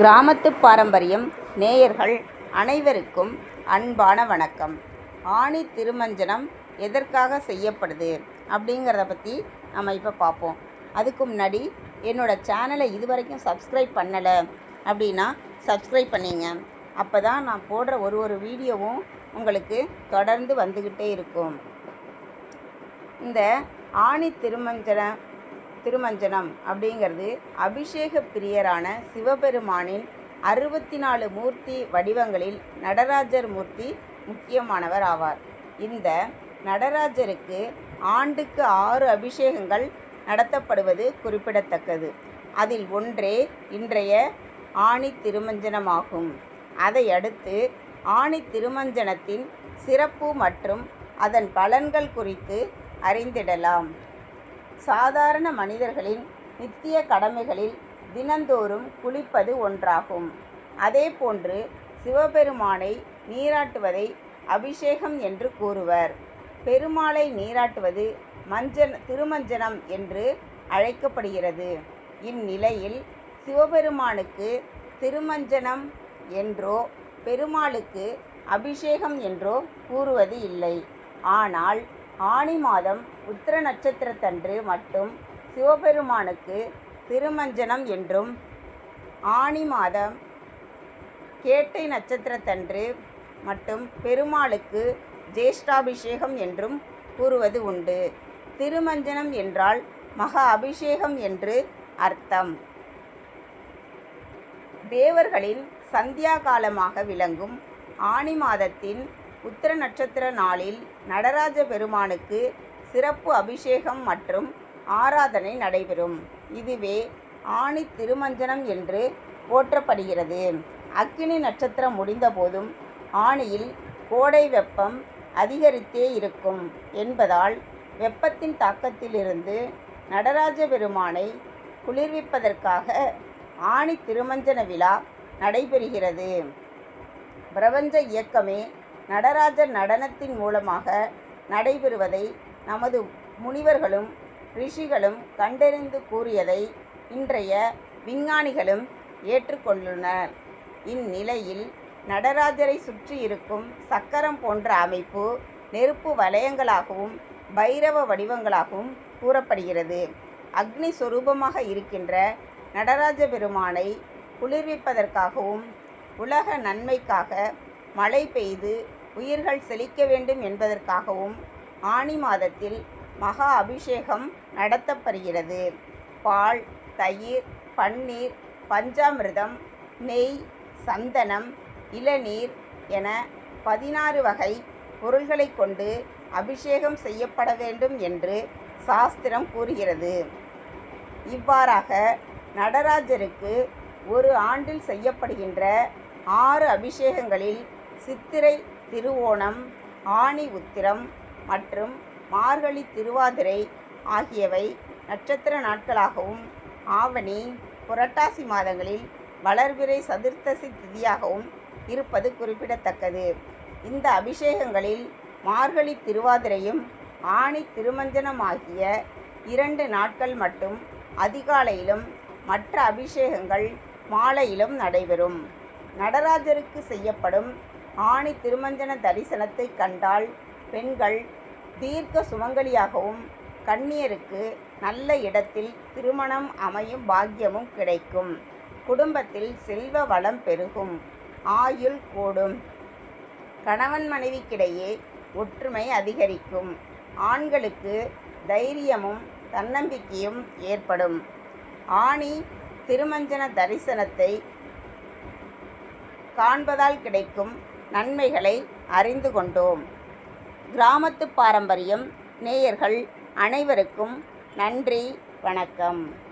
கிராமத்து பாரம்பரியம் நேயர்கள் அனைவருக்கும் அன்பான வணக்கம். ஆணி திருமஞ்சனம் எதற்காக செய்யப்படுது அப்படிங்கிறத பற்றி நம்ம இப்போ பார்ப்போம் அதுக்கு முன்னாடி என்னோடய சேனலை இது வரைக்கும் சப்ஸ்கிரைப் பண்ணலை அப்படின்னா சப்ஸ்கிரைப் பண்ணிங்க. அப்போ தான் நான் போடுற ஒரு ஒரு வீடியோவும் உங்களுக்கு தொடர்ந்து வந்துக்கிட்டே இருக்கும். இந்த ஆணி திருமஞ்சன திருமஞ்சனம் அப்படிங்கிறது அபிஷேக பிரியரான சிவபெருமானின் அறுபத்தி நாலு மூர்த்தி வடிவங்களில் நடராஜர் மூர்த்தி முக்கியமானவர் ஆவார். இந்த நடராஜருக்கு ஆண்டுக்கு ஆறு அபிஷேகங்கள் நடத்தப்படுவது குறிப்பிடத்தக்கது. அதில் ஒன்றே இன்றைய ஆணி திருமஞ்சனமாகும் அதை அடுத்து ஆணி திருமஞ்சனத்தின் சிறப்பு மற்றும் அதன் பலன்கள் குறித்து அறிந்திடலாம். சாதாரண மனிதர்களின் நித்திய கடமைகளில் தினந்தோறும் குளிப்பது ஒன்றாகும். அதேபோன்று சிவபெருமானை நீராட்டுவதை அபிஷேகம் என்று கூறுவர். பெருமாளை நீராட்டுவது மஞ்சன் திருமஞ்சனம் என்று அழைக்கப்படுகிறது. இந்நிலையில் சிவபெருமானுக்கு திருமஞ்சனம் என்றோ பெருமாளுக்கு அபிஷேகம் என்றோ கூறுவது இல்லை. ஆனால் ஆனி மாதம் உத்திர நட்சத்திரத்தன்று மட்டும் சிவபெருமானுக்கு திருமஞ்சனம் என்றும் ஆனி மாதம் கேட்டை நட்சத்திரத்தன்று மட்டும் பெருமாளுக்கு ஜேஷ்டாபிஷேகம் என்றும் கூறுவது உண்டு. திருமஞ்சனம் என்றால் மகா அபிஷேகம் என்று அர்த்தம். தேவர்களின் சந்தியா காலமாக விளங்கும் ஆனி மாதத்தின் உத்திர நட்சத்திர நாளில் நடராஜ பெருமானுக்கு சிறப்பு அபிஷேகம் மற்றும் ஆராதனை நடைபெறும். இதுவே ஆணி திருமஞ்சனம் என்று போற்றப்படுகிறது. அக்கினி நட்சத்திரம் முடிந்தபோதும் ஆணியில் கோடை வெப்பம் அதிகரித்தே இருக்கும் என்பதால் வெப்பத்தின் தாக்கத்திலிருந்து நடராஜ பெருமானை குளிர்விப்பதற்காக ஆணி திருமஞ்சன விழா நடைபெறுகிறது. பிரபஞ்ச இயக்கமே நடராஜர் நடனத்தின் மூலமாக நடைபெறுவதை நமது முனிவர்களும் ரிஷிகளும் கண்டறிந்து கூறியதை இன்றைய விஞ்ஞானிகளும் ஏற்றுக்கொண்டுள்ளனர். இந்நிலையில் நடராஜரை சுற்றி இருக்கும் சக்கரம் போன்ற அமைப்பு நெருப்பு வலயங்களாகவும் பைரவ வடிவங்களாகவும் கூறப்படுகிறது. அக்னி சுரூபமாக இருக்கின்ற நடராஜ பெருமானை குளிர்விப்பதற்காகவும் உலக நன்மைக்காக மழை பெய்து உயிர்கள் செழிக்க வேண்டும் என்பதற்காகவும் ஆனி மாதத்தில் மகா அபிஷேகம் நடத்தப்படுகிறது. பால் தயிர் பன்னீர் பஞ்சாமிர்தம் நெய் சந்தனம் இளநீர் என பதினாறு வகை பொருள்களை கொண்டு அபிஷேகம் செய்யப்பட வேண்டும் என்று சாஸ்திரம் கூறுகிறது. இவ்வாறாக நடராஜருக்கு ஒரு ஆண்டில் செய்யப்படுகின்ற ஆறு அபிஷேகங்களில் சித்திரை திருவோணம் ஆணி உத்திரம் மற்றும் மார்கழி திருவாதிரை ஆகியவை நட்சத்திர நாட்களாகவும் ஆவணி புரட்டாசி மாதங்களில் வளர்பிறை சதுர்த்தசி திதியாகவும் இருப்பது குறிப்பிடத்தக்கது. இந்த அபிஷேகங்களில் மார்கழி திருவாதிரையும் ஆணி திருமஞ்சனம் ஆகிய இரண்டு நாட்கள் மட்டும் அதிகாலையிலும் மற்ற அபிஷேகங்கள் மாலையிலும் நடைபெறும். நடராஜருக்கு செய்யப்படும் ஆணி திருமஞ்சன தரிசனத்தை கண்டால் பெண்கள் தீர்க்க சுமங்கலியாகவும் கண்ணியருக்கு நல்ல இடத்தில் திருமணம் அமையும் பாக்கியமும் கிடைக்கும். குடும்பத்தில் செல்வ வளம் பெருகும். ஆயுள் கூடும். கணவன் மனைவிக்கிடையே ஒற்றுமை அதிகரிக்கும். ஆண்களுக்கு தைரியமும் தன்னம்பிக்கையும் ஏற்படும். ஆணி திருமஞ்சன தரிசனத்தை காண்பதால் கிடைக்கும் நன்மைகளை அறிந்து கொண்டோம். கிராமத்து பாரம்பரியம் நேயர்கள் அனைவருக்கும் நன்றி வணக்கம்.